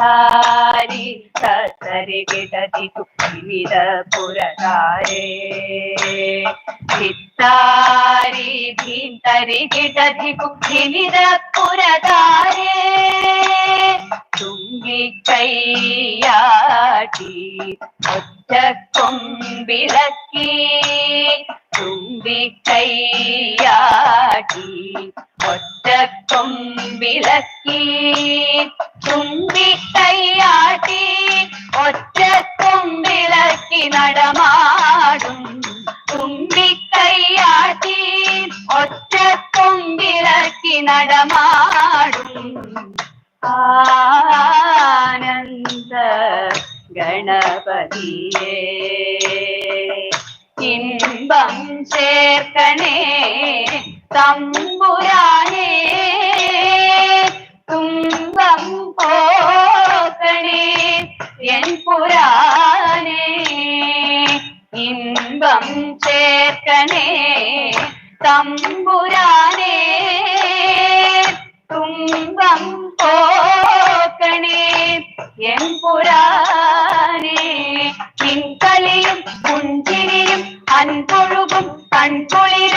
ಧಾರಿ ಸತ್ತರಿಗೆ ದದಿತು ವಿವಿಧ ಪುರಧಾರೆ ಚಿತ್ತಾರಿ ಭೀಂತರಿಗೆ ದದಿತು ವಿವಿಧ ಪುರಧಾರೆ துங்கி கையாட்டி ஒற்ற கொம்பிலக்கி துங்கி கையாட்டி ஒற்ற കൊമ്പിളക്കി തുമ്പിക്കൈയാട്ടി ഒറ്റ കൊമ്പിളക്കി നടമാടും. തുമ്പിക്കൈയാട്ടി ഒറ്റ കൊമ്പിളക്കി നടമാടും. ആനന്ദ ഗണപതിയേ ഇൻപം ചേർക്കണേ തമ്പുരാനേ ബിംബം ചേർക്കണേ. തമ്പുരാനേ തുമ്പം പോക്കണേ. എമ്പുരാനേ നിൻകലയും കുഞ്ചിനിയും അൻപൊഴുകും കൺപൊളിര